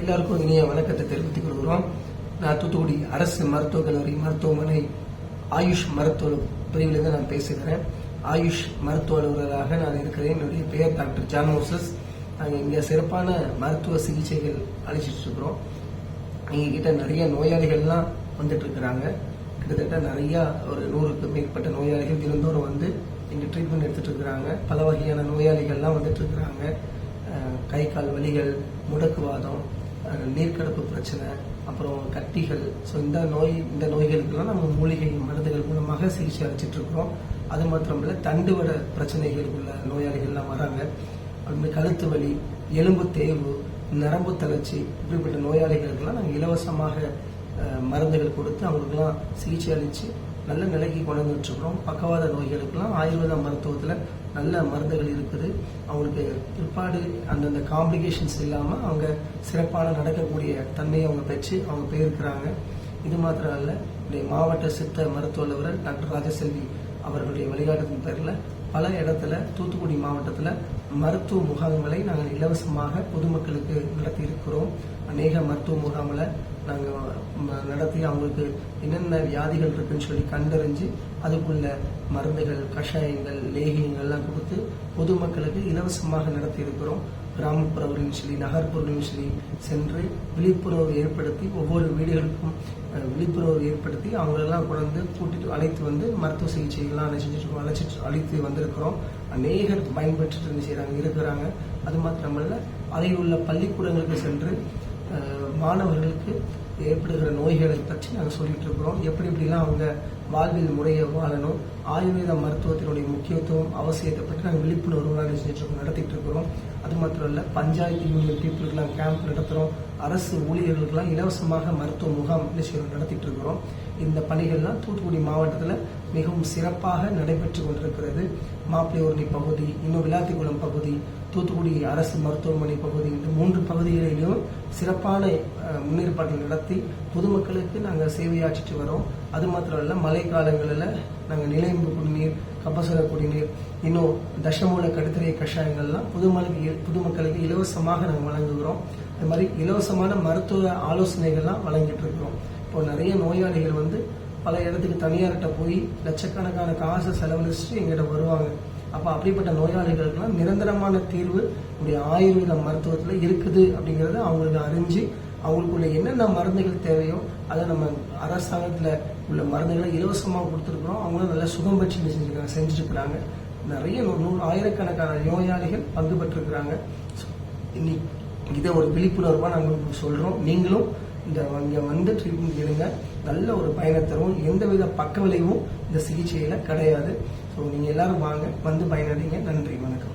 எல்லாருக்கும் இனிய வணக்கத்தை தெரிவித்துக் கொள்கிறோம். நான் தூத்துக்குடி அரசு மருத்துவக் கல்லூரி மருத்துவமனை ஆயுஷ் மருத்துவ பிரிவிலிருந்து நான் பேசுகிறேன். ஆயுஷ் மருத்துவ அலுவலராக நான் இருக்கிறேன். என்னுடைய பெயர் டாக்டர் ஜான் மோசஸ். நாங்கள் இங்கே சிறப்பான மருத்துவ சிகிச்சைகள் அளிச்சிட்டு இருக்கிறோம். எங்ககிட்ட நிறைய நோயாளிகள்லாம் வந்துட்டு இருக்கிறாங்க. கிட்டத்தட்ட நிறைய ஒரு நூறுக்கு மேற்பட்ட நோயாளிகள் தினந்தோறும் வந்து இங்கே ட்ரீட்மெண்ட் எடுத்துட்டு இருக்கிறாங்க. பல வகையான நோயாளிகள்லாம் வந்துட்டு இருக்கிறாங்க. கை கால் வலிகள் முடக்குவாதம் நீர்க்கடப்பு பிரச்சனை அப்புறம் கட்டிகள். ஸோ இந்த நோய் இந்த நோய்களுக்கெல்லாம் நம்ம மூலிகை மருந்துகள் மூலமாக சிகிச்சை அளிச்சிட்டு இருக்கிறோம். அது தண்டு தண்டுவட பிரச்சனைகள் உள்ள நோயாளிகள்லாம் வராங்க. அப்படி கழுத்து வலி எலும்பு தேய்வு நரம்பு தளர்ச்சி இப்படிப்பட்ட நோயாளிகளுக்கெல்லாம் நாங்கள் இலவசமாக மருந்துகள் கொடுத்து அவங்களுக்கெல்லாம் சிகிச்சை அளித்து நல்ல நிலைக்கு கொண்டு வந்துட்டுருக்குறோம் பக்கவாத நோய்களுக்கெல்லாம் ஆயுர்வேத மருத்துவத்தில் நல்ல மருந்துகள் இருக்குது. அவங்களுக்கு பிற்பாடு அந்தந்த காம்ப்ளிகேஷன்ஸ் இல்லாமல் அவங்க சிறப்பான நடக்கக்கூடிய தன்மையை அவங்க பெற்று அவங்க போயிருக்கிறாங்க. இது மாத்திரம் அல்ல என்னுடைய மாவட்ட சித்த மருத்துவ அலுவலர் டாக்டர் ராஜசெல்வி அவர்களுடைய வழிகாட்டுதல் பேரில் பல இடத்துல தூத்துக்குடி மாவட்டத்தில் மருத்துவ முகாம்களை நாங்கள் இலவசமாக பொதுமக்களுக்கு நடத்தி இருக்கிறோம் அநேக மருத்துவ முகாமில் நாங்கள் நடத்தி அவங்களுக்கு என்னென்ன வியாதிகள் இருக்குன்னு சொல்லி கண்டறிஞ்சு அதுக்குள்ள மருந்துகள் கஷாயங்கள் லேகியங்கள்லாம் கொடுத்து பொதுமக்களுக்கு இலவசமாக நடத்தி இருக்கிறோம். கிராமப்புறங்களிலும் சரி நகர்ப்புறங்களிலும் சரி சென்று விழிப்புணர்வு ஏற்படுத்தி ஒவ்வொரு வீடுகளுக்கும் விழிப்புணர்வு ஏற்படுத்தி அவங்களெல்லாம் கொண்டு கூட்டிட்டு அழைத்து வந்து மருத்துவ சிகிச்சைகள்லாம் செஞ்சுட்டு அழைச்சிட்டு அழைத்து வந்திருக்கிறோம். அநேகர் பயன்பெற்றுட்டு செய்கிறாங்க இருக்கிறாங்க. அது மாத்திரமல்ல அதில் உள்ள பள்ளிக்கூடங்களுக்கு சென்று மாணவர்களுக்கு ஏற்படுகிற நோய்களை பற்றி நாங்கள் சொல்லிட்டு இருக்கிறோம். எப்படி எப்படிலாம் அவங்க வாழ்வில் முறையை வாழணும் ஆயுர்வேத மருத்துவத்தினுடைய முக்கியத்துவம் அவசியத்தை பற்றி நாங்கள் விழிப்புணர்வு செஞ்சுட்டு நடத்திட்டு இருக்கிறோம். அது மாத்திரம் இல்ல பஞ்சாயத்து யூனியன் பீப்புளுக்கெல்லாம் கேம்ப் நடத்துகிறோம் அரசு ஊழியர்களுக்கெல்லாம் இலவசமாக மருத்துவ முகாம் நிச்சயம் நடத்திட்டு இருக்கிறோம். இந்த பணிகள்லாம் தூத்துக்குடி மாவட்டத்தில் மிகவும் சிறப்பாக நடைபெற்று கொண்டிருக்கிறது. மாப்பிள்ளையூரணி பகுதி இன்னும் விளாத்திக்குளம் பகுதி தூத்துக்குடி அரசு மருத்துவமனை பகுதி இந்த மூன்று பகுதிகளிலும் சிறப்பான முன்னேற்பாடுகள் நடத்த பொதுமக்களுக்கு நாங்கள் சேவையாற்றிட்டு வரோம். அது மாத்திரம் இல்லை மழை காலங்களில் நாங்கள் நிலையம்பு குடிநீர் கபசர குடிநீர் இன்னும் தசமூல கடுத்தரை கஷாயங்கள்லாம் பொதுமக்களுக்கு பொதுமக்களுக்கு இலவசமாக நாங்கள் வழங்குகிறோம். அது மாதிரி இலவசமான மருத்துவ ஆலோசனைகள்லாம் வழங்கிட்டு இருக்கிறோம் இப்போ நிறைய நோயாளிகள் வந்து பல இடத்துக்கு தனியார்கிட்ட போய் லட்சக்கணக்கான காசை செலவழிச்சுட்டு எங்கிட்ட வருவாங்க. அப்போ அப்படிப்பட்ட நோயாளிகளுக்கெல்லாம் நிரந்தரமான தீர்வு நம்முடைய ஆயுர்வேத மருத்துவத்தில் இருக்குது அப்படிங்கிறத அவங்களுக்கு அறிஞ்சு அவங்களுக்குள்ள என்னென்ன மருந்துகள் தேவையோ அதை நம்ம அரசாங்கத்தில் உள்ள மருந்துகளை இலவசமாக கொடுத்துருக்குறோம். அவங்களும் நல்லா சுகம் பெற்று செஞ்சுருக்காங்க? செஞ்சுட்டு நிறைய நூறு ஆயிரக்கணக்கான நோயாளிகள் பங்கு பெற்றிருக்கிறாங்க. இன்னைக்கு இதை ஒரு விழிப்புணர்வாக நாங்கள் உங்களுக்கு சொல்கிறோம் நீங்களும் இந்த இங்கே வந்து ட்ரீட்மெண்ட் எடுங்க. நல்ல ஒரு பயனை தரும் எந்தவித பக்க விளைவும் இந்த சிகிச்சையில் கிடையாது. ஸோ நீங்கள் எல்லாரும் வாங்க. வந்து பயனடைங்க. நன்றி. வணக்கம்.